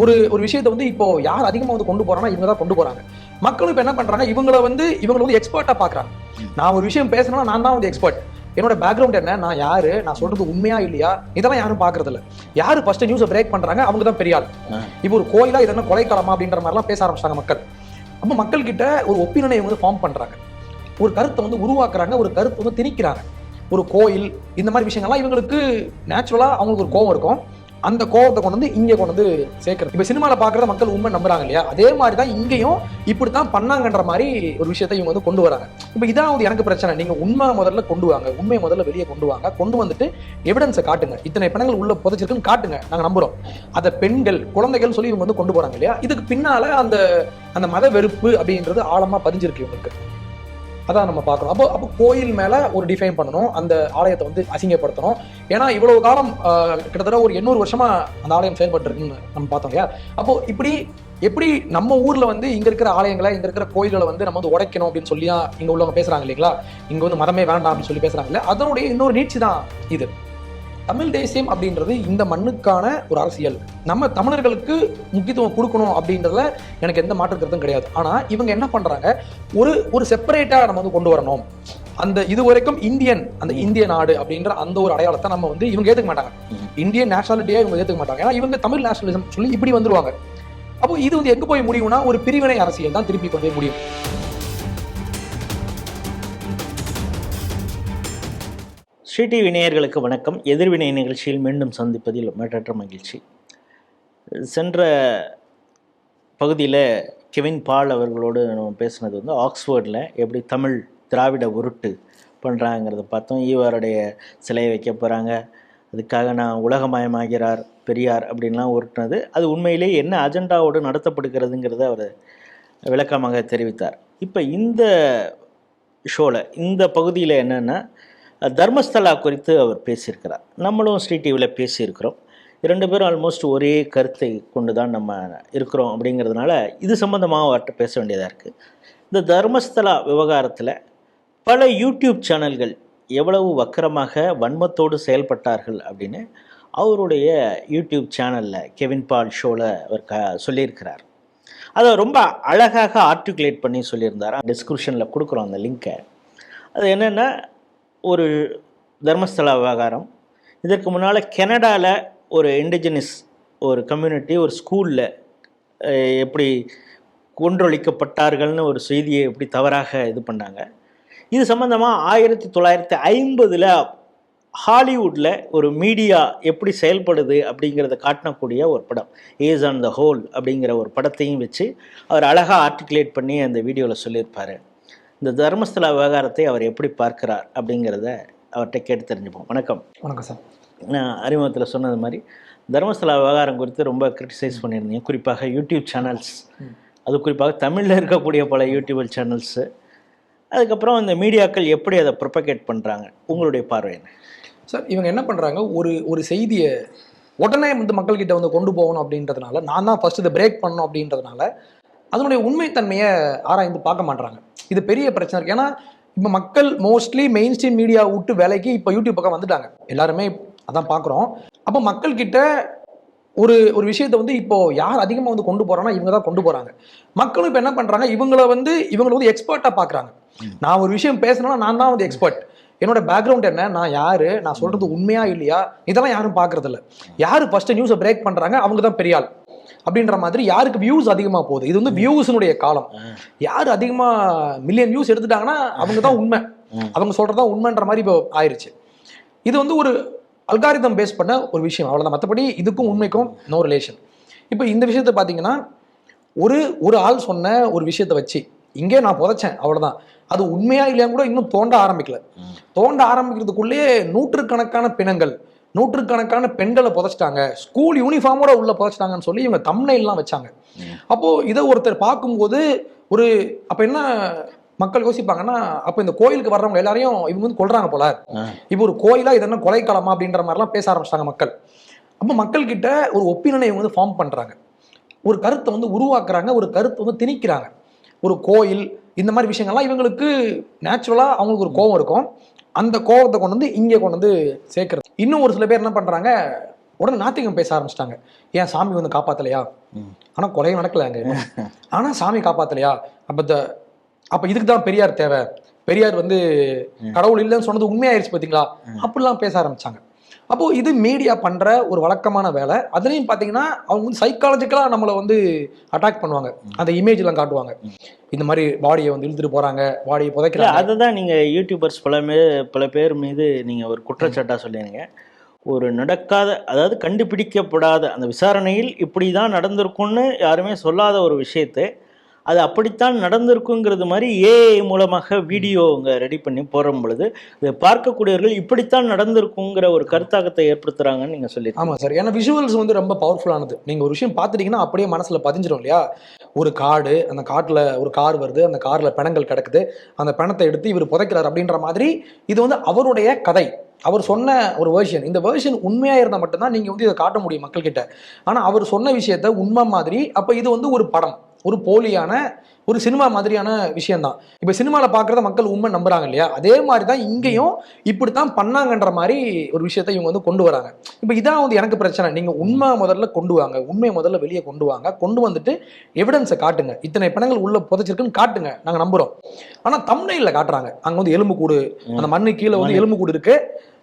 ஒரு ஒரு விஷயத்தை வந்து இப்போ யார் அதிகமாக வந்து கொண்டு போறாங்கன்னா இவங்க தான் கொண்டு போறாங்க. மக்களும் இப்போ என்ன பண்றாங்க? இவங்கள வந்து இவங்களை வந்து எக்ஸ்பர்ட்டா பாக்குறாங்க. நான் ஒரு விஷயம் பேசணும்னா நான் தான் வந்து எக்ஸ்பர்ட் என்னோட பேக்ரவுண்ட் என்ன? நான் யாரு? நான் சொல்றது உண்மையா இல்லையா? இதெல்லாம் யாரும் பாக்குறது இல்ல யாரு ஃபர்ஸ்ட் நியூஸை பிரேக் பண்றாங்க? அவங்க தான் பெரிய ஆள். இப்போ ஒரு கோயிலா இது என்ன கொலைக்களமா அப்படின்ற மாதிரிலாம் பேச ஆரம்பிச்சாங்க மக்கள். அப்போ மக்கள் கிட்ட ஒரு ஒப்பீனியனை வந்து ஃபார்ம் பண்றாங்க. ஒரு கருத்தை வந்து உருவாக்குறாங்க ஒரு கருத்தை வந்து திணிக்கிறாங்க. ஒரு கோயில் இந்த மாதிரி விஷயங்கள்லாம் இவங்களுக்கு நேச்சுரலா அவங்களுக்கு ஒரு கோவம் இருக்கும். அந்த கோபத்தை கொண்டு வந்து இங்கே கொண்டு வந்து சேர்க்கறது. இப்போ சினிமாவில் பார்க்குறத மக்கள் உண்மை நம்புறாங்க இல்லையா? அதே மாதிரி தான் இங்கேயும் இப்படி தான் பண்ணாங்கன்ற மாதிரி ஒரு விஷயத்தை இவங்க வந்து கொண்டு வராங்க. இப்போ இதான் வந்து எனக்கு பிரச்சனை நீங்கள் உண்மை முதல்ல கொண்டு வாங்க. உண்மையை முதல்ல வெளியே கொண்டு வாங்க. கொண்டு வந்துட்டு எவிடன்ஸை காட்டுங்க. இத்தனை பிணங்கள் உள்ள புதைச்சிருக்குன்னு காட்டுங்க. நாங்கள் நம்புறோம். அதை பெண்கள் குழந்தைகள் சொல்லி இவங்க வந்து கொண்டு போகிறாங்க இல்லையா? இதுக்கு பின்னால் அந்த அந்த மத வெறுப்பு அப்படின்றது ஆழமாக பதிஞ்சிருக்கு இவங்களுக்கு. அதான் நம்ம பார்க்கணும். அப்போ அப்போ கோயில் மேலே ஒரு டிஃபைன் பண்ணணும். அந்த ஆலயத்தை வந்து அசிங்கப்படுத்தணும். ஏன்னா இவ்வளவு காலம் கிட்டத்தட்ட ஒரு எண்ணூறு வருஷமா அந்த ஆலயம் செயல்பட்டுருக்குன்னு நம்ம பார்த்தோம் இல்லையா? அப்போ இப்படி எப்படி நம்ம ஊர்ல வந்து இங்க இருக்கிற ஆலயங்களை இங்க இருக்கிற கோயில்களை வந்து நம்ம வந்து உடைக்கணும் அப்படின்னு சொல்லி இங்க உள்ளவங்க பேசுறாங்க இல்லைங்களா? இங்க வந்து மதமே வேண்டாம் அப்படின்னு சொல்லி பேசுறாங்க இல்லையா அதனுடைய இன்னொரு நீட்சி தான் இது. தமிழ் தேசியம் அப்படின்றது இந்த மண்ணுக்கான ஒரு அரசியல். நம்ம தமிழர்களுக்கு முக்கியத்துவம் கொடுக்கணும் அப்படின்றதுல எனக்கு எந்த மாற்று கருத்தும் கிடையாது. ஆனால் இவங்க என்ன பண்ணுறாங்க ஒரு ஒரு செப்பரேட்டாக நம்ம வந்து கொண்டு வரணும். அந்த இது வரைக்கும் இந்தியன் அந்த இந்திய நாடு அப்படின்ற அந்த ஒரு அடையாளத்தை நம்ம வந்து இவங்க ஏற்றுக்க மாட்டாங்க. இந்தியன் நேஷனாலிட்டியாக இவங்க ஏற்றுக்க மாட்டாங்க. ஏன்னா இவங்க தமிழ் நேஷனலிசம் சொல்லி இப்படி வந்துருவாங்க. அப்போ இது வந்து எங்கே போய் முடியும்னா ஒரு பிரிவினை அரசியல் தான் திருப்பி கொண்டு போய் முடியும். ஸ்ரீ டிவி வணக்கம். எதிர்வினை நிகழ்ச்சியில் மீண்டும் சந்திப்பதில் மற்றற்ற மகிழ்ச்சி. சென்ற பகுதியில் கெவின் பால் அவர்களோடு நம்ம பேசுனது வந்து ஆக்ஸ்ஃபோர்டில் எப்படி தமிழ் திராவிட உருட்டு பண்ணுறாங்கிறத பார்த்தோம். ஈவாருடைய சிலையை வைக்க போகிறாங்க அதுக்காக நான் உலகமயமாகிறார் பெரியார் அப்படின்லாம் உருட்டினது. அது உண்மையிலே என்ன அஜெண்டாவோடு நடத்தப்படுகிறதுங்கிறத அவர் விளக்கமாக தெரிவித்தார். இப்போ இந்த ஷோவில் இந்த பகுதியில் என்னென்னா தர்மஸ்தலா குறித்து அவர் பேசியிருக்கிறார். நம்மளும் ஸ்ரீ டிவியில் பேசியிருக்கிறோம். இரண்டு பேரும் ஆல்மோஸ்ட் ஒரே கருத்தை கொண்டு தான் நம்ம இருக்கிறோம் அப்படிங்கிறதுனால இது சம்மந்தமாக அவர்கிட்ட பேச வேண்டியதாக இருக்குது இந்த தர்மஸ்தலா விவகாரத்தில் பல யூடியூப் சேனல்கள் எவ்வளவு வக்கரமாக வன்மத்தோடு செயல்பட்டார்கள் அப்படின்னு அவருடைய யூடியூப் சேனலில் கெவின் பால் ஷோவில் அவர் க சொல்லியிருக்கிறார். அதை ரொம்ப அழகாக ஆர்டிகுலேட் பண்ணி சொல்லியிருந்தார். டிஸ்கிரிப்ஷனில் கொடுக்குறோம் அந்த லிங்க்கை அது என்னென்னா ஒரு தர்மஸ்தல விவகாரம். இதற்கு முன்னால் கெனடாவில் ஒரு இண்டிஜினஸ் ஒரு கம்யூனிட்டி ஒரு ஸ்கூலில் எப்படி கொன்றொழிக்கப்பட்டார்கள்னு ஒரு செய்தியை எப்படி தவறாக இது பண்ணாங்க. இது சம்மந்தமாக ஆயிரத்தி தொள்ளாயிரத்தி ஐம்பதில் ஹாலிவுட்டில் ஒரு மீடியா எப்படி செயல்படுது அப்படிங்கிறத காட்டக்கூடிய ஒரு படம் ஏஸ் ஆன் த ஹோல் அப்படிங்கிற ஒரு படத்தையும் வச்சு அவர் அழகாக ஆர்டிகுலேட் பண்ணி அந்த வீடியோவில் சொல்லியிருப்பார். இந்த தர்மஸ்தலா விவகாரத்தை அவர் எப்படி பார்க்கிறார் அப்படிங்கிறத அவர்கிட்ட கேட்டு தெரிஞ்சுப்போம். வணக்கம். வணக்கம் சார். நான் அறிமுகத்தில் சொன்னது மாதிரி தர்மஸ்தலா விவகாரம் குறித்து ரொம்ப கிரிட்டிசைஸ் பண்ணியிருந்தீங்க. குறிப்பாக யூடியூப் சேனல்ஸ். அது குறிப்பாக தமிழில் இருக்கக்கூடிய பல யூடியூப் சேனல்ஸு அதுக்கப்புறம் இந்த மீடியாக்கள் எப்படி அதை ப்ரொபகேட் பண்ணுறாங்க உங்களுடைய பார்வை என்ன? சார் இவங்க என்ன பண்றாங்க? ஒரு ஒரு செய்தியை உடனே வந்து மக்கள்கிட்ட வந்து கொண்டு போகணும் அப்படின்றதுனால நான் தான் ஃபர்ஸ்ட் இதை பிரேக் பண்ணணும் அப்படின்றதுனால அதனுடைய உண்மைத்தன்மையை ஆராய்ந்து பார்க்க மாட்றாங்க. இது பெரிய பிரச்சனை இருக்கு. ஏன்னா இப்போ மக்கள் மோஸ்ட்லி மெயின் ஸ்ட்ரீம் மீடியா விட்டு வேலைக்கு இப்போ யூடியூப் பக்கம் வந்துட்டாங்க. எல்லாருமே அதான் பார்க்குறோம் அப்போ மக்கள்கிட்ட ஒரு ஒரு விஷயத்தை வந்து இப்போ யார் அதிகமாக வந்து கொண்டு போறாங்கன்னா இவங்க தான் கொண்டு போறாங்க. மக்களும் இப்போ என்ன பண்றாங்க? இவங்கள வந்து இவங்களை வந்து எக்ஸ்பர்ட்டா பார்க்கறாங்க நான் ஒரு விஷயம் பேசணும்னா நான் தான் வந்து எக்ஸ்பர்ட் என்னோட பேக்ரவுண்ட் என்ன? நான் யாரு? நான் சொல்றது உண்மையா இல்லையா? இதெல்லாம் யாரும் பார்க்கறது இல்ல யாரு ஃபர்ஸ்ட் நியூஸை பிரேக் பண்றாங்க? அவங்க தான் பெரிய ஆள். அப்படின்ற மாதிரி யாருக்கு வியூஸ் அதிகமா போகுது? இது வந்து வியூஸ்னுடைய காலம். யார் அதிகமா மில்லியன் வியூஸ் எடுத்துட்டாங்கன்னா அவங்க தான் உண்மை. அவங்க சொல்றதா உண்மைன்ற மாதிரி இப்போ ஆயிருச்சு. இது வந்து ஒரு அல்காரிதம் பேஸ் பண்ண ஒரு விஷயம். அவ்வளவுதான். மற்றபடி இதுக்கும் உண்மைக்கும் நோ ரிலேஷன் இப்போ இந்த விஷயத்தை பார்த்தீங்கன்னா ஒரு ஒரு ஆள் சொன்ன ஒரு விஷயத்தை வச்சு இங்கே நான் புதைச்சேன் அவ்வளவுதான். அது உண்மையா இல்லையான்னு கூட இன்னும் தோண்ட ஆரம்பிக்கல. தோண்ட ஆரம்பிக்கிறதுக்குள்ளேயே நூற்றுக்கணக்கான பிணங்கள் நூற்றுக்கணக்கான பெண்களை புதைச்சிட்டாங்க. ஸ்கூல் யூனிஃபார்மோட உள்ள புதைச்சிட்டாங்கன்னு சொல்லி இவங்க தம்னைலாம் வச்சாங்க. அப்போ இதை ஒருத்தர் பார்க்கும்போது ஒரு அப்ப என்ன மக்கள் யோசிப்பாங்கன்னா அப்ப இந்த கோயிலுக்கு வர்றவங்க எல்லாரையும் இவங்க வந்து கொல்றாங்க போல. இப்போ ஒரு கோயிலா இது என்ன கொலைக்களமா அப்படின்ற மாதிரிலாம் பேச ஆரம்பிச்சிட்டாங்க மக்கள். அப்போ மக்கள் கிட்ட ஒரு ஒப்பீனியனை இவங்க வந்து ஃபார்ம் பண்றாங்க. ஒரு கருத்தை வந்து உருவாக்குறாங்க ஒரு கருத்தை வந்து திணிக்கிறாங்க. ஒரு கோயில் இந்த மாதிரி விஷயங்கள்லாம் இவங்களுக்கு நேச்சுரலா அவங்களுக்கு ஒரு கோவம் இருக்கும். அந்த கோவத்தை கொண்டு வந்து இங்கே கொண்டு வந்து சேர்க்கறது. இன்னும் ஒரு சில பேர் என்ன பண்றாங்க உடனே நாத்திகம் பேச ஆரம்பிச்சிட்டாங்க. ஏன் சாமி வந்து காப்பாத்தலையா. ஆனா கொலையும் நடக்கல அங்க ஆனா சாமி காப்பாத்தலையா? அப்ப இந்த அப்ப இதுக்கு தான் பெரியார் தேவை. பெரியார் வந்து கடவுள் இல்லைன்னு சொன்னது உண்மையாயிருச்சு பாத்தீங்களா? அப்படிலாம் பேச ஆரம்பிச்சாங்க. அப்போ இது மீடியா பண்ற ஒரு வழக்கமான வேலை. அதுலயும் பாத்தீங்கன்னா அவங்க வந்து சைக்காலஜிக்கலா நம்மளை வந்து அட்டாக் பண்ணுவாங்க. அந்த இமேஜ் எல்லாம் காட்டுவாங்க. இந்த மாதிரி பாடியை வந்து இழுத்துட்டு போறாங்க பாடியை அதை தான் நீங்கள் யூடியூபர்ஸ் பல பல பேர் மீது நீங்கள் ஒரு குற்றச்சாட்டாக சொல்லிருங்க. ஒரு நடக்காத அதாவது கண்டுபிடிக்கப்படாத அந்த விசாரணையில் இப்படி தான் நடந்திருக்கும்னு யாருமே சொல்லாத ஒரு விஷயத்தை அது அப்படித்தான் நடந்திருக்குங்கிறது மாதிரி ஏஐ மூலமாக வீடியோங்க ரெடி பண்ணி போடும் பொழுது இதை பார்க்கக்கூடியவர்கள் இப்படித்தான் நடந்திருக்குங்கிற ஒரு கருத்தாக்கத்தை ஏற்படுத்துறாங்கன்னு நீங்கள் சொல்லி ஆமா சார். ஏன்னா விஷுவல்ஸ் வந்து ரொம்ப பவர்ஃபுல்லானது நீங்க ஒரு விஷயம் பார்த்துட்டீங்கன்னா அப்படியே மனசுல பதிஞ்சிடும் இல்லையா? ஒரு காடு அந்த காட்டுல ஒரு கார் வருது அந்த கார்ல பிணங்கள் கிடக்குது அந்த பிணத்தை எடுத்து இவர் புதைக்கிறார் அப்படின்ற மாதிரி இது வந்து அவருடைய கதை. அவர் சொன்ன ஒரு வேர்ஷன் இந்த வேர்ஷன் உண்மையா இருந்தால் மட்டும்தான் நீங்க வந்து இதை காட்ட முடியும் மக்கள்கிட்ட. ஆனா அவர் சொன்ன விஷயத்த உண்மை மாதிரி அப்ப இது வந்து ஒரு படம். ஒரு போலியான ஒரு சினிமா மாதிரியான விஷயம்தான். இப்போ சினிமாவில் பார்க்குறத மக்கள் உண்மை நம்புறாங்க இல்லையா? அதே மாதிரி தான் இங்கேயும் இப்படித்தான் பண்ணாங்கன்ற மாதிரி ஒரு விஷயத்தை இவங்க வந்து கொண்டு வராங்க. இப்போ இதான் வந்து எனக்கு பிரச்சனை. நீங்கள் உண்மை முதல்ல கொண்டு வாங்க. உண்மையை முதல்ல வெளியே கொண்டு வாங்க. கொண்டு வந்துட்டு எவிடன்ஸை காட்டுங்க. இத்தனை பிணங்கள் உள்ள புதைச்சிருக்குன்னு காட்டுங்க. நாங்கள் நம்புகிறோம் ஆனால் தமிழ்நில காட்டுறாங்க. அங்கே வந்து எலும்பு கூடு அந்த மண்ணு கீழே வந்து எலும்பு கூடு இருக்கு.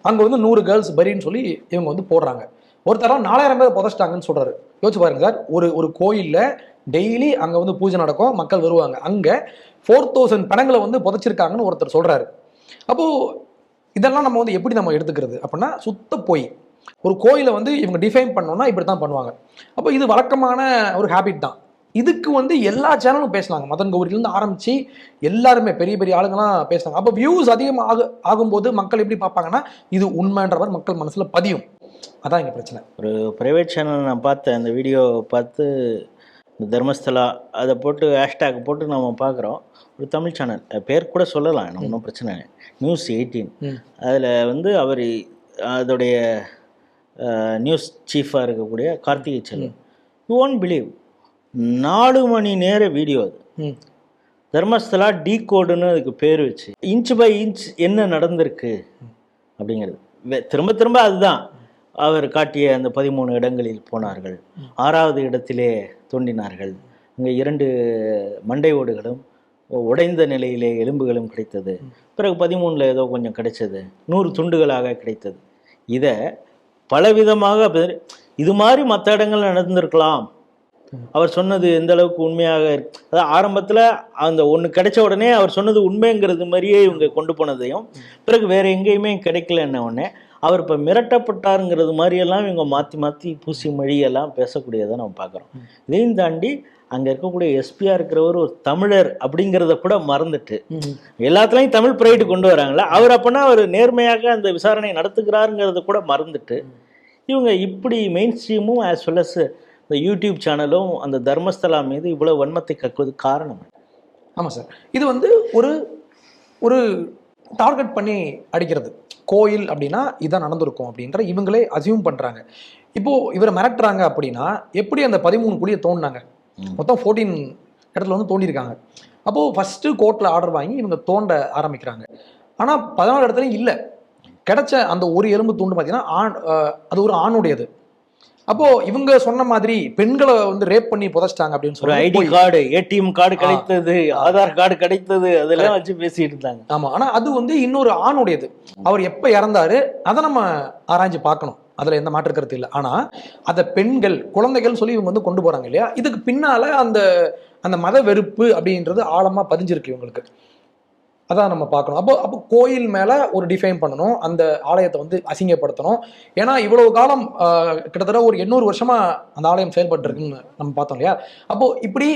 அங்கே வந்து நூறு கேர்ள்ஸ் பரின்னு சொல்லி இவங்க வந்து போடுறாங்க. ஒரு தரம் நாலாயிரம் பேர் புதைச்சிட்டாங்கன்னு சொல்றாரு. யோசிச்சு பாருங்க சார். ஒரு ஒரு கோயில்ல டெய்லி அங்கே வந்து பூஜை நடக்கும் மக்கள் வருவாங்க. அங்கே ஃபோர் தௌசண்ட் பணங்களை வந்து புதைச்சிருக்காங்கன்னு ஒருத்தர் சொல்கிறாரு அப்போது இதெல்லாம் நம்ம வந்து எப்படி நம்ம எடுத்துக்கிறது? அப்படின்னா சுத்த போய். ஒரு கோயிலை வந்து இவங்க டிஃபைன் பண்ணோன்னா இப்படி தான் பண்ணுவாங்க. அப்போ இது வழக்கமான ஒரு ஹேபிட் தான். இதுக்கு வந்து எல்லா சேனலும் பேசினாங்க. மதன் கௌரிலேருந்து ஆரம்பித்து எல்லாருமே பெரிய பெரிய ஆளுங்கலாம் பேசினாங்க. அப்போ வியூஸ் அதிகமாக ஆகும்போது மக்கள் எப்படி பார்ப்பாங்கன்னா இது உண்மைன்றவர் மக்கள் மனசில் பதியும். அதான் இங்கே பிரச்சனை. ஒரு ப்ரைவேட் சேனல் நான் பார்த்தேன் அந்த வீடியோ பார்த்து இந்த தர்மஸ்தலா அதை போட்டு ஹேஷ்டேக் போட்டு நம்ம பார்க்குறோம். ஒரு தமிழ் சேனல் பேர் கூட சொல்லலாம் எனக்கு ஒன்றும் பிரச்சனை இல்லை. News eighteen. அதில் வந்து அவர் அதோடைய நியூஸ் சீஃபாக இருக்கக்கூடிய Karthigai Selvan. You won't believe நாலு மணி நேர வீடியோ அது. தர்மஸ்தலா டீ கோடுன்னு அதுக்கு பேர் வச்சு இன்ச் பை இன்ச் என்ன நடந்திருக்கு அப்படிங்கிறது. திரும்ப திரும்ப அதுதான். அவர் காட்டிய அந்த பதிமூணு இடங்களில் போனார்கள். ஆறாவது இடத்திலே தோண்டினார்கள் இங்கே இரண்டு மண்டை ஓடுகளும் உடைந்த நிலையிலே எலும்புகளும் கிடைத்தது. பிறகு பதிமூணில் ஏதோ கொஞ்சம் கிடைச்சது. நூறு துண்டுகளாக கிடைத்தது. இதை பலவிதமாக இது மாதிரி மற்ற இடங்கள்ல நடந்திருக்கலாம். அவர் சொன்னது எந்த அளவுக்கு உண்மையாக இருக்கு அதாவது ஆரம்பத்தில் அந்த ஒன்று கிடைச்ச உடனே அவர் சொன்னது உண்மைங்கிறது மாதிரியே இவங்க கொண்டு போனதையும் பிறகு வேற எங்கேயுமே கிடைக்கலன்ன உடனே அவர் இப்போ மிரட்டப்பட்டாருங்கிறது மாதிரியெல்லாம் இவங்க மாற்றி மாற்றி பூசி மொழியெல்லாம் பேசக்கூடியதை நம்ம பார்க்குறோம். இதையும் தாண்டி அங்கே இருக்கக்கூடிய எஸ்பியாக இருக்கிறவர் ஒரு தமிழர் அப்படிங்கிறத கூட மறந்துட்டு. எல்லாத்துலேயும் தமிழ் ப்ரைடு கொண்டு வராங்களா அவர் அப்போனா அவர் நேர்மையாக அந்த விசாரணை நடத்துகிறாருங்கிறத கூட மறந்துட்டு இவங்க இப்படி மெயின் ஸ்ட்ரீமும் ஆஸ் வெல் அஸ் இந்த யூடியூப் சேனலும் அந்த தர்மஸ்தலா மீது இவ்வளவு வன்மத்தை கக்குவது காரணம்? ஆமாம் சார் இது வந்து ஒரு ஒரு டார்கெட் பண்ணி அடிக்கிறது. கோயில் அப்படின்னா இதான் நடந்திருக்கும் அப்படின்ற இவங்களே அசியூம் பண்ணுறாங்க இப்போ இவரை மிரட்டுறாங்க அப்படின்னா எப்படி அந்த பதிமூணு குழியை தோண்டினாங்க. மொத்தம் ஃபோர்டீன் இடத்துல வந்து தோண்டியிருக்காங்க. அப்போது ஃபஸ்ட்டு கோர்ட்டில் ஆர்டர் வாங்கி இவங்க தோண்ட ஆரம்பிக்கிறாங்க. ஆனால் பதினாலு இடத்துலையும் இல்லை. கிடைச்ச அந்த ஒரு எலும்பு துண்டு பார்த்தீங்கன்னா ஆண் அது ஒரு ஆணுடையது. அப்போ இவங்க சொன்ன மாதிரி பெண்களை வந்து ரேப் பண்ணி புதைச்சிட்டாங்க அப்படின்னு சொல்லி ஐடி கார்டு ஏடிஎம் கார்டு கிடைத்தது ஆதார் கார்டு கிடைத்தது அதெல்லாம் வச்சு பேசிட்டு இருந்தாங்க. ஆமா. ஆனா அது வந்து இன்னொரு ஆணுடையது. அவர் எப்ப இறந்தாரு அதை நம்ம ஆராய்ஞ்சு பார்க்கணும். அதுல எந்த மாற்று கருத்து இல்லை. ஆனா அதை பெண்கள் குழந்தைகள் சொல்லி இவங்க வந்து கொண்டு போறாங்க இல்லையா? இதுக்கு பின்னால அந்த அந்த மத வெறுப்பு அப்படின்றது ஆழமா பதிஞ்சிருக்கு இவங்களுக்கு. அதான் நம்ம பார்க்கணும். அப்போ அப்போ கோயில் மேலே ஒரு டிஃபைன் பண்ணணும். அந்த ஆலயத்தை வந்து அசிங்கப்படுத்தணும். ஏன்னா இவ்வளவு காலம் கிட்டத்தட்ட ஒரு எண்ணூறு வருஷமா அந்த ஆலயம் செயல்பட்டுருக்குன்னு நம்ம பார்த்தோம் இல்லையா? அப்போ இப்படி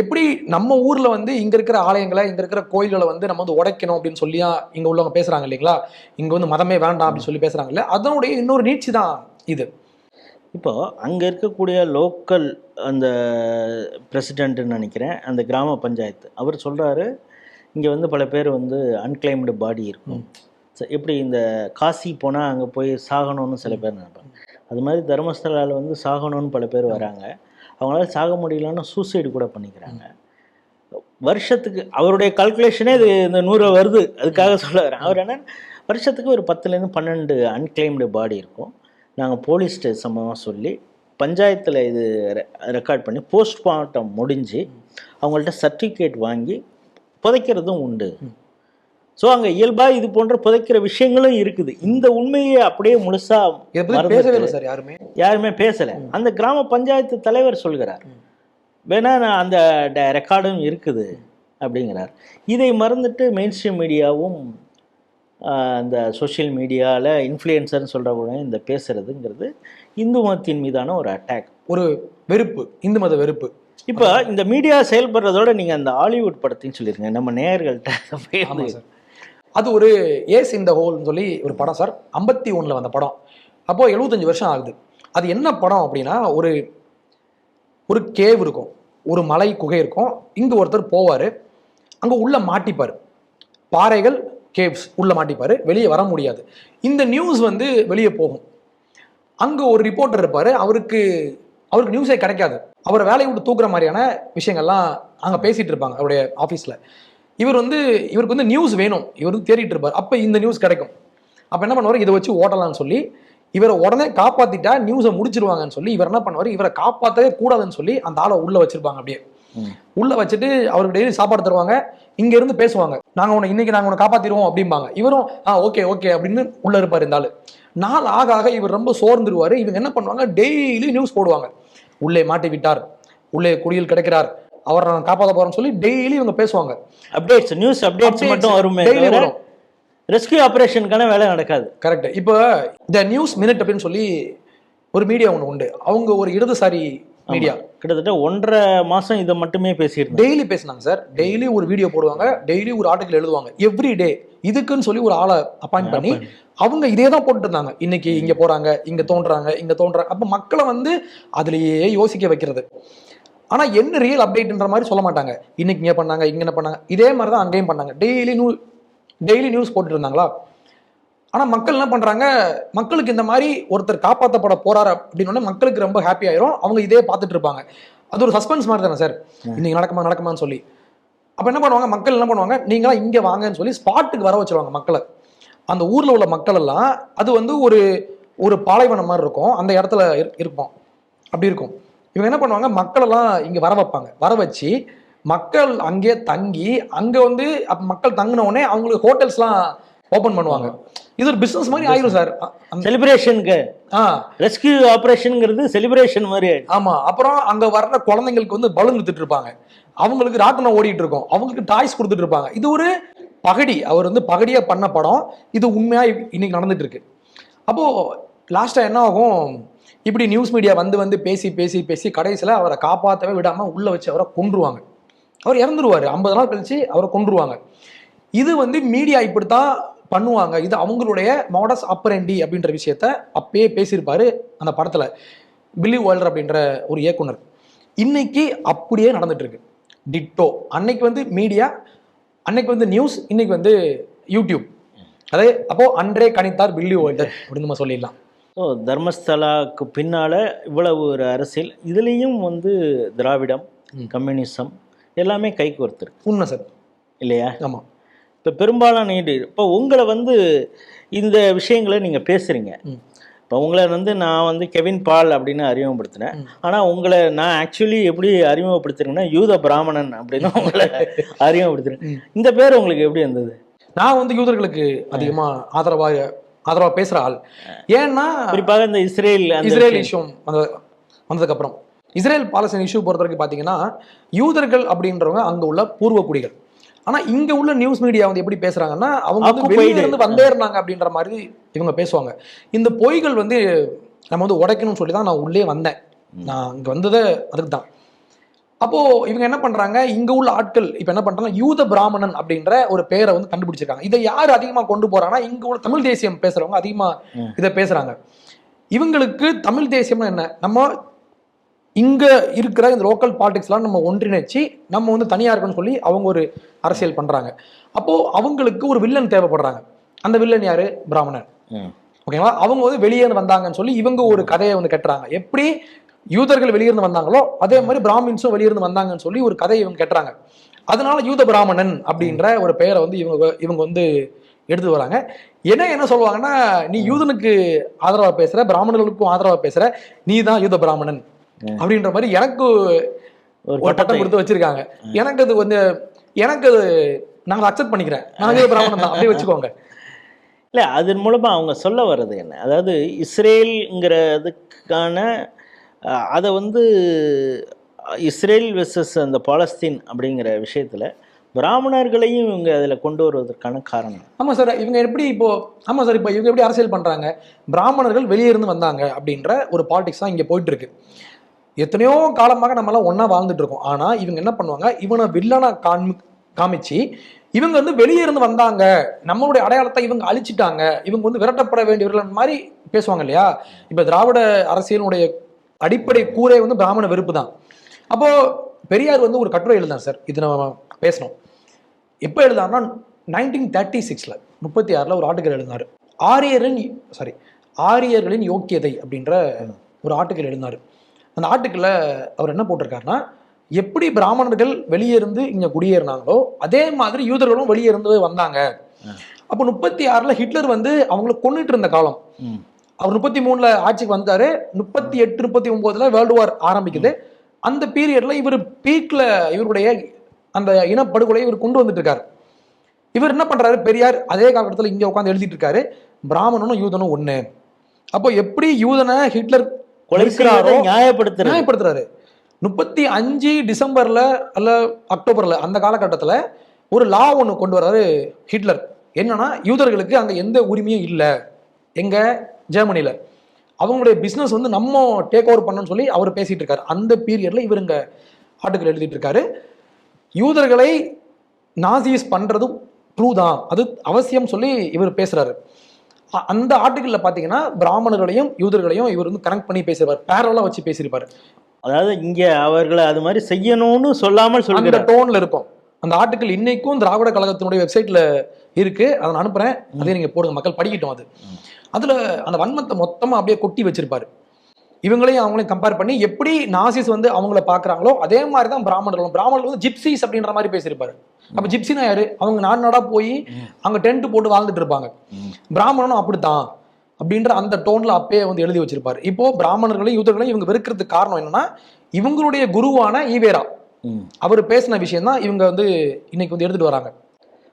எப்படி நம்ம ஊரில் வந்து இங்கே இருக்கிற ஆலயங்களை இங்கே இருக்கிற கோயில்களை வந்து நம்ம வந்து உடைக்கணும் அப்படின்னு சொல்லியா இங்கே உள்ளவங்க பேசுகிறாங்க இல்லைங்களா? இங்கே வந்து மதமே வேண்டாம் அப்படின்னு சொல்லி பேசுகிறாங்க இல்லையா? அதனுடைய இன்னொரு நீட்சி தான் இது. இப்போ அங்கே இருக்கக்கூடிய லோக்கல் அந்த பிரசிடென்ட்டுன்னு நினைக்கிறேன். அந்த கிராம பஞ்சாயத்து. அவர் சொல்கிறாரு இங்கே வந்து பல பேர் வந்து அன்கிளைம்டு பாடி இருக்கும். எப்படி இந்த காசி போனால் அங்கே போய் சாகணும்னு சில பேர் நினைப்பாங்க. அது மாதிரி தர்மஸ்தலாவில் வந்து சாகணும்னு பல பேர் வராங்க. அவங்களால சாக முடியலன்னு சூசைடு கூட பண்ணிக்கிறாங்க. வருஷத்துக்கு அவருடைய கால்குலேஷனே இது இந்த நூறு வருது. அதுக்காக சொல்ல வரேன் அவர் என்ன வருஷத்துக்கு ஒரு பத்துலேருந்து பன்னெண்டு அன்கிளைம்டு பாடி இருக்கும். நாங்கள் போலீஸ் சம்பவம் சொல்லி பஞ்சாயத்தில் இது ரெக்கார்ட் பண்ணி போஸ்ட்மார்ட்டம் முடிஞ்சு அவங்கள்ட்ட சர்டிஃபிகேட் வாங்கி புதைக்கிறதும் உண்டு. ஸோ அங்கே இயல்பாக இது போன்ற புதைக்கிற விஷயங்களும் இருக்குது. இந்த உண்மையை அப்படியே முழுசா பேசவே சார் யாருமே? யாருமே பேசலை. அந்த கிராம பஞ்சாயத்து தலைவர் சொல்கிறார். வேணா நான் அந்த ரெக்கார்டும் இருக்குது அப்படிங்கிறார். இதை மறந்துட்டு மெயின் ஸ்ட்ரீம் மீடியாவும் அந்த சோஷியல் மீடியாவில் இன்ஃப்ளூயன்சர்னு சொல்கிறவங்க இந்த பேசுறதுங்கிறது இந்து மதத்தின் மீதான ஒரு அட்டாக் ஒரு வெறுப்பு இந்து மத வெறுப்பு. இப்போ இந்த மீடியா செயல்படுறதோட நீங்கள் அந்த ஹாலிவுட் படத்தையும் சொல்லிருங்க. நம்ம நேயர்கள்ட்ட அது ஒரு ஏஸ் இந்த ஹோல்னு சொல்லி ஒரு படம் சார். ஐம்பத்தி ஒண்ணுல வந்த படம். அப்போ எழுபத்தஞ்சு வருஷம் ஆகுது. அது என்ன படம் அப்படின்னா ஒரு ஒரு கேவ் இருக்கும். ஒரு மலை குகை இருக்கும். இங்க ஒருத்தர் போவாரு. அங்க உள்ள மாட்டிப்பாரு. பாறைகள் கேவ்ஸ் உள்ள மாட்டிப்பாரு. வெளியே வர முடியாது. இந்த நியூஸ் வந்து வெளியே போகும். அங்க ஒரு ரிப்போர்ட்டர் இருப்பாரு. அவருக்கு அவருக்கு நியூஸே கிடைக்காது. அவரை வேலையை விட்டு தூக்குற மாதிரியான விஷயங்கள்லாம் அங்க பேசிட்டு இருப்பாங்க அவருடைய ஆபீஸ்ல இவர் வந்து இவருக்கு வந்து நியூஸ் வேணும். இவர் வந்து தேடிட்டு இருப்பார். அப்ப இந்த நியூஸ் கிடைக்கும். அப்ப என்ன பண்ணுவார்? இதை வச்சு ஓட்டலாம்னு சொல்லி இவரை உடனே காப்பாத்திட்டா நியூஸை முடிச்சிருவாங்கன்னு சொல்லி இவர் என்ன பண்ணுவார்? இவரை காப்பாற்றவே கூடாதுன்னு சொல்லி அந்த ஆளை உள்ள வச்சிருப்பாங்க அப்படியே. உள்ள வச்சுட்டு அவருக்கு டெய்லி சாப்பாடு தருவாங்க. இங்க இருந்து பேசுவாங்க. நாங்க உன்னை இன்னைக்கு நாங்க உன்னை காப்பாத்திடுவோம் அப்படிம்பாங்க. இவரும் ஆ ஓகே ஓகே அப்படின்னு உள்ள இருப்பாரு இந்த ஆளு. நாள் ஆக ஆக இவர் ரொம்ப சோர்ந்துருவாரு. இவங்க என்ன பண்ணுவாங்க? டெய்லி நியூஸ் போடுவாங்க. உள்ளே மாட்டி விட்டார் உள்ளே குடியில் கிடைக்கிறார். அவரை நான் காப்பாற்ற போறேன்னு சொல்லி டெய்லி இவங்க பேசுவாங்க. அப்டேட்ஸ் நியூஸ் அப்டேட்ஸ் மட்டும் வருமே தவிர வரும். ரெஸ்கியூ ஆப்ரேஷனுக்கான வேலை நடக்காது. கரெக்ட் இப்போ இந்த நியூஸ் மினிட் அப்படின்னு சொல்லி ஒரு மீடியா ஒன்று உண்டு. அவங்க ஒரு இடதுசாரி மீடியா கிட்டத்தட்ட ஒன்றரை மாசம் இதை மட்டுமே பேசியிருந்தேன். டெய்லி பேசுனாங்க சார். டெய்லி ஒரு வீடியோ போடுவாங்க. டெய்லி ஒரு ஆர்டிகல் எழுதுவாங்க. எவ்ரி டே இதுக்குன்னு சொல்லி ஒரு ஆளை அப்பாயிண்ட் பண்ணி அவங்க இதே தான் போட்டுட்டு இருந்தாங்க. இன்னைக்கு இங்க போறாங்க இங்க தோன்றாங்க இங்க தோன்றாங்க அப்ப மக்களை வந்து அதுலயே யோசிக்க வைக்கிறது. ஆனா என்ன ரியல் அப்டேட்ன்ற மாதிரி சொல்ல மாட்டாங்க. இன்னைக்கு இங்க பண்ணாங்க இங்க என்ன பண்ணாங்க இதே மாதிரி தான் அங்கேயும் பண்ணாங்க. டெய்லி நியூ டெய்லி நியூஸ் போட்டுட்டு இருந்தாங்களா? ஆனா மக்கள் என்ன பண்றாங்க? மக்களுக்கு இந்த மாதிரி ஒருத்தர் காப்பாற்றப்பட போறாரு அப்படின்னு மக்களுக்கு ரொம்ப ஹாப்பி ஆயிரும். அவங்க இதே பார்த்துட்டு இருப்பாங்க. அது ஒரு சஸ்பென்ஸ் மாதிரி தானே சார் இன்னைக்கு நடக்குமா நடக்குமான்னு சொல்லி. அப்ப என்ன பண்ணுவாங்க? மக்கள் என்ன பண்ணுவாங்க? நீங்களாம் இங்க வாங்கன்னு சொல்லி ஸ்பாட்டுக்கு வர வச்சிருவாங்க மக்களை. அந்த ஊர்ல உள்ள மக்கள் எல்லாம் அது வந்து ஒரு ஒரு பாலைவனம் மாதிரி இருக்கும். அந்த இடத்துல இரு- இருப்போம். அப்படி இருக்கும். இவங்க என்ன பண்ணுவாங்க? மக்கள் எல்லாம் இங்க வர வைப்பாங்க. வர வச்சு மக்கள் அங்கே தங்கி அங்க வந்து அப்ப மக்கள் தங்கின உடனே அவங்களுக்கு ஹோட்டல்ஸ்லாம் ஓபன் பண்ணுவாங்க. இது ஒரு பிசினஸ் மாதிரி ஆயிரும் சார் செலிப்ரேஷனுக்கு ஆ. ரெஸ்கியூ ஆப்ரேஷனுங்கிறது செலிப்ரேஷன் மாதிரி. ஆமா. அப்புறம் அங்க வர்ற குழந்தைங்களுக்கு வந்து பலூன் வித்துட்டு இருப்பாங்க. அவங்களுக்கு ராட்டினம் ஓடிட்டு இருக்கும். அவங்களுக்கு டாய்ஸ் கொடுத்துட்டு இருப்பாங்க. இது ஒரு பகடி. அவர் வந்து பகடியா பண்ண படம். இது உண்மையா இன்னைக்கு நடந்துட்டு இருக்கு. அப்போ லாஸ்டா என்ன ஆகும்? இப்படி நியூஸ் மீடியா வந்து வந்து பேசி பேசி பேசி கடைசியில அவரை காப்பாற்றவே விடாம உள்ள வச்சு அவரை கொன்றுவாங்க. அவர் இறந்துருவாரு. ஐம்பது நாள் கழிச்சு அவரை கொன்றுவாங்க. இது வந்து மீடியா இப்படித்தான் பண்ணுவாங்க. இது அவங்களுடைய மாடஸ் அப்பரண்டி அப்படின்ற விஷயத்த அப்பயே பேசியிருப்பாரு அந்த படத்துல. பில்லி வால்டர் அப்படின்ற ஒரு இயக்குனர். இன்னைக்கு அப்படியே நடந்துட்டு இருக்கு டிட்டோ. அன்னைக்கு வந்து மீடியா அன்னைக்கு வந்து நியூஸ் இன்னைக்கு வந்து யூடியூப். அதே அப்போ அன்றே கணித்தார் பில்லி வால்டர் அப்படின்னு நம்ம சொல்லிடலாம். ஸோ தர்மஸ்தலாக்கு பின்னால இவ்வளவு ஒரு அரசியல். இதுலேயும் வந்து திராவிடம். கம்யூனிசம் எல்லாமே கை கோர்த்துருக்கு உண்மை சார். இல்லையா? ஆமா. இப்போ பெரும்பாலான இது இப்போ உங்களை வந்து இந்த விஷயங்களை நீங்கள் பேசுகிறீங்க. இப்போ உங்களை வந்து நான் வந்து கெவின் பால் அப்படின்னு அறிமுகப்படுத்தினேன். ஆனால் உங்களை நான் ஆக்சுவலி எப்படி அறிமுகப்படுத்துறேன்னா யூத பிராமணன் அப்படின்னு உங்களை அறிமுகப்படுத்துறேன். இந்த பேர் உங்களுக்கு எப்படி இருந்தது நான் வந்து யூதர்களுக்கு அதிகமா ஆதரவா ஆதரவா பேசுற ஆள். ஏன்னா குறிப்பாக இந்த இஸ்ரேல் இஸ்ரேல். இஷ்யூ வந்த வந்ததுக்கு அப்புறம் இஸ்ரேல் பாலஸ்தீன் இஷ்யூ பொறுத்த வரைக்கும் பாத்தீங்கன்னா யூதர்கள் அப்படின்றவங்க அங்க உள்ள பூர்வ குடிகள். ஆனா இங்க உள்ள நியூஸ் மீடியா வந்து எப்படி பேசுறாங்கன்னா அவங்க வந்து. வெளியில இருந்து வந்தே இருந்தாங்க அப்படின்ற மாதிரி இவங்க பேசுவாங்க. இந்த பொய்கள் வந்து நம்ம வந்து உடைக்கணும்னு சொல்லி தான் நான் உள்ளே வந்தேன். நான் இங்க வந்ததே அதுக்கு தான் அப்போ இவங்க என்ன பண்றாங்க? இங்க உள்ள ஆட்கள் இப்ப என்ன பண்றாங்க யூத பிராமணன் அப்படின்ற ஒரு பேரை வந்து கண்டுபிடிச்சிருக்காங்க. இதை யார் அதிகமா கொண்டு போறாங்கன்னா இங்க உள்ள தமிழ் தேசியம் பேசுறவங்க அதிகமா. இதை பேசுறாங்க. இவங்களுக்கு தமிழ் தேசியம்னா என்ன? நம்ம இங்க இருக்கிற இந்த லோக்கல் பாலிடிக்ஸ்லாம் நம்ம ஒன்றிணைச்சு நம்ம வந்து தனியா இருக்கணும்னு சொல்லி அவங்க ஒரு அரசியல் பண்றாங்க. அப்போ அவங்களுக்கு ஒரு வில்லன் தேவைப்படுறாங்க. அந்த வில்லன் யாரு? பிராமணன். ஓகேங்களா அவங்க வந்து வெளியே இருந்து வந்தாங்கன்னு சொல்லி இவங்க ஒரு கதையை வந்து கட்டுறாங்க. எப்படி யூதர்கள் வெளியிருந்து வந்தாங்களோ அதே மாதிரி பிராமின்ஸும் வெளியிருந்து வந்தாங்கன்னு சொல்லி ஒரு கதையை இவங்க கட்டுறாங்க. அதனால யூத பிராமணன் அப்படின்ற ஒரு பெயரை வந்து இவங்க இவங்க வந்து எடுத்து வராங்க. என்ன என்ன சொல்லுவாங்கன்னா நீ யூதனுக்கு ஆதரவா பேசுற பிராமணர்களுக்கும் ஆதரவா பேசுற நீ தான் யூத பிராமணன். அப்படின்ற மாதிரி எனக்கு ஒரு பட்டம் கொடுத்து வச்சிருக்காங்க. எனக்கு அது வந்து எனக்கு அது நாங்க அக்செப்ட் பண்ணிக்கிறேன். நான் யூத பிராமணன் தான். அப்படியே வச்சுக்கோங்க. இல்லை அதன் மூலமாக அவங்க சொல்ல வர்றது என்ன? அதாவது இஸ்ரேலுங்கிறதுக்கான அதை வந்து இஸ்ரேல் வெர்சஸ் அந்த பாலஸ்தீன் அப்படிங்கிற விஷயத்தில் பிராமணர்களையும் இவங்க அதில் கொண்டு வருவதற்கான காரணம். ஆமா சார் இவங்க எப்படி இப்போ ஆமா சார் இப்போ இவங்க எப்படி அரசியல் பண்றாங்க? பிராமணர்கள் வெளியே இருந்து வந்தாங்க அப்படின்ற ஒரு பாலிடிக்ஸ் தான் இங்க போயிட்டு இருக்கு. எத்தனையோ காலமாக நம்மளாம் ஒன்றா ஒண்ணா வாழ்ந்துட்டு இருக்கோம். இவங்க என்ன பண்ணுவாங்க? இவனை வில்லனா காமி காமிச்சு இவங்க வந்து வெளியே இருந்து வந்தாங்க. நம்மளுடைய அடையாளத்தை இவங்க அழிச்சிட்டாங்க. இவங்க வந்து விரட்டப்பட வேண்டியவர்கள் மாதிரி பேசுவாங்க இல்லையா? இப்போ திராவிட அரசியலுடைய அடிப்படை கூரே வந்து பிராமண வெறுப்பு தான். அப்போது பெரியார் வந்து ஒரு கட்டுரை எழுதினார் சார். இது நம்ம பேசணும். எப்போ எழுதான்னா நைன்டீன் தேர்ட்டி சிக்ஸில் முப்பத்தி ஆறில் ஒரு ஆர்டிக்கல் எழுதினார். ஆரியரின் சாரி ஆரியர்களின் யோக்கியதை அப்படின்ற ஒரு ஆட்டுக்கல் எழுதினார். அந்த ஆர்டிக்கலில் அவர் என்ன போட்டிருக்காருன்னா எப்படி பிராமணர்கள் வெளியே இருந்து இங்கே குடியேறினாங்களோ அதே மாதிரி யூதர்களும் வெளியே இருந்து வந்தாங்க. அப்போ முப்பத்தி ஆறில் ஹிட்லர் வந்து அவங்கள கொன்னுட்டு இருந்த காலம். அவர் முப்பத்தி மூணுல ஆட்சிக்கு வந்தாரு. முப்பத்தி எட்டு முப்பத்தி ஒன்பதுல வேர்ல்டு வார் ஆரம்பிக்குது. அந்த பீரியட்ல இவர் பீக்ல இவருடைய அந்த இனப்படுகொலை இவர் கொண்டு வந்துட்டு இருக்காரு இவர் என்ன பண்றாரு? பெரியார் அதே காலகட்டத்தில் இங்க உட்காந்து எழுதிட்டு இருக்காரு. பிராமணனும் யூதனும் ஒண்ணு. அப்போ எப்படி யூதனை ஹிட்லர் கொலை நியாயப்படுத்துறது. நியாயப்படுத்துறாரு. முப்பத்தி அஞ்சு டிசம்பர்ல அல்ல அக்டோபர்ல அந்த காலகட்டத்துல ஒரு லா ஒன்று கொண்டு வர்றாரு ஹிட்லர். என்னன்னா யூதர்களுக்கு அங்க எந்த உரிமையும் இல்லை. எங்க? ஜெர்மனில. அவங்களுடைய பிசினஸ் வந்து நம்ம டேக் ஓவர் பண்ணணும்னு சொல்லி அவர் பேசிட்டு இருக்காரு. அந்த பீரியட்ல இவர் இங்க ஆர்டிக்கல் எழுதிட்டு இருக்காரு. யூதர்களை நாசிஸ் பண்றதும் ட்ரூ தான். அது அவசியம் சொல்லி இவர் பேசுறாரு. அந்த ஆர்டிக்கல்ல பாத்தீங்கன்னா பிராமணர்களையும் யூதர்களையும் இவர் வந்து கனெக்ட் பண்ணி பேசியிருப்பார் பேரலா வச்சு பேசியிருப்பாரு. அதாவது இங்க அவர்களை அது மாதிரி செய்யணும்னு சொல்லாமல் சொல்கிறார். டோன்ல இருக்கும். அந்த ஆர்டிக்கல் இன்னைக்கும் திராவிட கழகத்தினுடைய வெப்சைட்ல இருக்கு. அதை நான் அனுப்புறேன். அதே நீங்க போடுங்க. மக்கள் படிக்கட்டும் அது. அதுல அந்த வன்மத்தை மொத்தமா அப்படியே கொட்டி வச்சிருப்பாரு. இவங்களையும் அவங்களையும் கம்பேர் பண்ணி எப்படி நாசிஸ் வந்து அவங்கள பாக்குறாங்களோ அதே மாதிரி தான் பிராமணர்களும். பிராமணர்கள் வந்து ஜிப்சிஸ் அப்படின்ற மாதிரி பேசியிருப்பாரு. அப்ப ஜிப்சினா யாரு? அவங்க நாடு நாடா போய் அங்க டென்ட் போட்டு வாழ்ந்துட்டு இருப்பாங்க. பிராமணனும் அப்படித்தான் அப்படின்ற அந்த டோன்ல அப்பயே வந்து எழுதி வச்சிருப்பாரு. இப்போ பிராமணர்களையும் யூதர்களையும் இவங்க வெறுக்கிறதுக்கு காரணம் என்னன்னா இவங்களுடைய குருவான ஈவேரா. அவர் பேசின விஷயம் தான் இவங்க வந்து இன்னைக்கு வந்து எடுத்துட்டு வராங்க.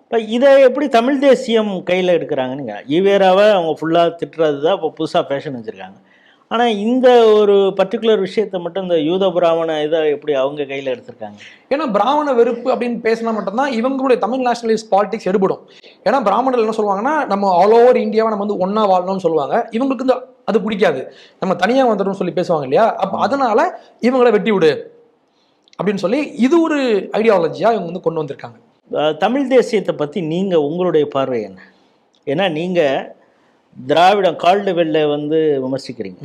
இப்போ இதை எப்படி தமிழ் தேசியம் கையில் எடுக்கிறாங்கன்னு ஈவேராவை அவங்க ஃபுல்லாக திட்டுறது தான் இப்போ புதுசாக ஃபேஷன் வச்சுருக்காங்க. ஆனால் இந்த ஒரு பர்டிகுலர் விஷயத்தை மட்டும் இந்த யூத பிராமண இதை எப்படி அவங்க கையில் எடுத்திருக்காங்க? ஏன்னா பிராமண வெறுப்பு அப்படின்னு பேசினா மட்டும்தான் இவங்களுடைய தமிழ் நேஷனலிஸ்ட் பாலிடிக்ஸ் எடுபடும். ஏன்னா பிராமணர்கள் என்ன சொல்லுவாங்கன்னா நம்ம ஆல் ஓவர் இந்தியாவை நம்ம வந்து ஒண்ணா வாழணும்னு சொல்லுவாங்க. இவங்களுக்கு இந்த அது பிடிக்காது. நம்ம தனியா வந்துடும் சொல்லி பேசுவாங்க இல்லையா? அப்ப அதனால இவங்களை வெட்டி விடு அப்படின்னு சொல்லி இது ஒரு ஐடியாலஜியா இவங்க வந்து கொண்டு வந்திருக்காங்க. தமிழ் தேசியத்தை பற்றி நீங்கள் உங்களுடைய பார்வை என்ன? ஏன்னா நீங்கள் திராவிடம் கால்டு வெல்ல வந்து விமர்சிக்கிறீங்க.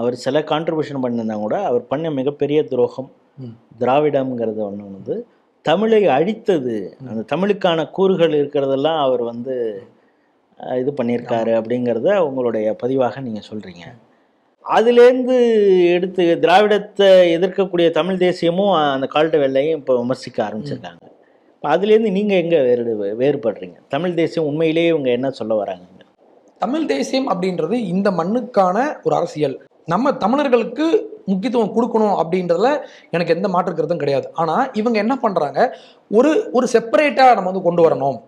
அவர் சில கான்ட்ரிபியூஷன் பண்ணியிருந்தா கூட அவர் பண்ண மிகப்பெரிய துரோகம். திராவிடம்ங்கிறது ஒன்று வந்து தமிழை அழித்தது. அந்த தமிழுக்கான கூறுகள் இருக்கிறதெல்லாம் அவர் வந்து இது பண்ணியிருக்காரு அப்படிங்கிறத உங்களுடைய பதிவாக நீங்கள் சொல்கிறீங்க அதுலேருந்து எடுத்து திராவிடத்தை எதிர்க்கக்கூடிய தமிழ் தேசியமும் அந்த கால்டு வெள்ளையும் இப்போ விமர்சிக்க ஆரம்பிச்சிருக்காங்க. இப்போ அதுலேருந்து நீங்கள் எங்கே வேறு வேறுபடுறீங்க? தமிழ் தேசியம் உண்மையிலேயே இவங்க என்ன சொல்ல வராங்க? தமிழ் தேசியம் அப்படின்றது இந்த மண்ணுக்கான ஒரு அரசியல். நம்ம தமிழர்களுக்கு முக்கியத்துவம் கொடுக்கணும் அப்படின்றதுல எனக்கு எந்த மாற்று கருத்தும் கிடையாது. ஆனா இவங்க என்ன பண்றாங்க? ஒரு ஒரு செப்பரேட்டா நம்ம வந்து கொண்டு வரணும்.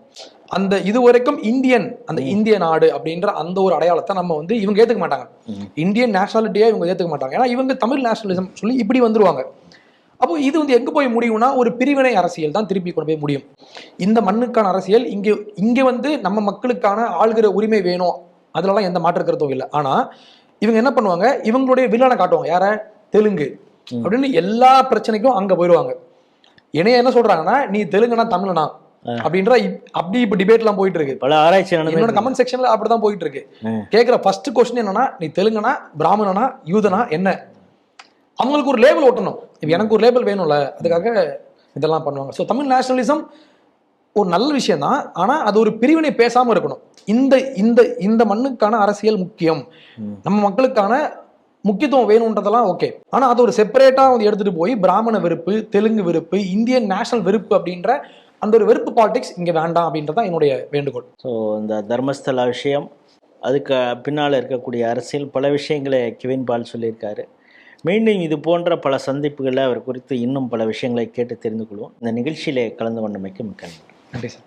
அந்த இது வரைக்கும் இந்தியன் அந்த இந்திய நாடு அப்படின்ற அந்த ஒரு அடையாளத்தை நம்ம வந்து இவங்க ஏத்துக்க மாட்டாங்க. இந்தியன் நேஷனாலிட்டியா இவங்க ஏத்துக்க மாட்டாங்க. ஏன்னா இவங்க தமிழ் நேஷனலிசம் சொல்லி இப்படி வந்துருவாங்க. அப்போ இது வந்து எங்க போய் முடியும்னா ஒரு பிரிவினை அரசியல் தான் திருப்பி கொண்டு போய் முடியும். இந்த மண்ணுக்கான அரசியல் இங்க இங்க வந்து நம்ம மக்களுக்கான ஆள்கிற உரிமை வேணும். அதுலலாம் எந்த மாற்று கருத்தும் இல்லை. ஆனா இவங்க என்ன பண்ணுவாங்க? இவங்களுடைய வில்லனை காட்டுவாங்க. யார? தெலுங்கு. அப்படின்னு எல்லா பிரச்சனைக்கும் அங்க போயிடுவாங்க. என்னைய என்ன சொல்றாங்கன்னா நீ தெலுங்குனா தமிழனா. அப்படின்ற அப்படி இப்ப டிபேட் எல்லாம் போயிட்டு இருக்கு பல ஆராய்ச்சி என்னோட கமெண்ட் செக்ஷன்ல அப்படிதான் போயிட்டு இருக்கு. கேக்குற ஃபர்ஸ்ட் கொஸ்டின் என்னன்னா நீ தெலுங்கனா பிராமணனா யூதனா என்ன? அவங்களுக்கு ஒரு லேபிள் ஒட்டணும். இப்ப எனக்கு ஒரு லேபிள் வேணும்ல அதுக்காக இதெல்லாம் பண்ணுவாங்க. ஸோ தமிழ் நேஷனலிசம் ஒரு நல்ல விஷயம் தான் ஆனா அது ஒரு பிரிவினை பேசாம இருக்கணும். இந்த இந்த இந்த மண்ணுக்கான அரசியல் முக்கியம். நம்ம மக்களுக்கான முக்கியத்துவம் வேணுன்றதெல்லாம் ஓகே ஆனா அது ஒரு செப்பரேட்டா வந்து எடுத்துட்டு போய் பிராமண வெறுப்பு தெலுங்கு வெறுப்பு இந்தியன் நேஷனல் வெறுப்பு அப்படின்ற அந்த ஒரு வெறுப்பு பாலிடிக்ஸ் இங்க வேண்டாம் அப்படின்றது தான் என்னுடைய வேண்டுகோள். ஸோ இந்த தர்மஸ்தலா விஷயம் அதுக்கு பின்னால் இருக்கக்கூடிய அரசியல் பல விஷயங்களை கிவின் பால் சொல்லியிருக்காரு. மீண்டும் இது போன்ற பல சந்திப்புகளில் அவர் குறித்து இன்னும் பல விஷயங்களை கேட்டு தெரிந்து கொள்வோம். இந்த நிகழ்ச்சியிலே கலந்து கொண்டமைக்கு மிக்க நன்றி. நன்றி சார்.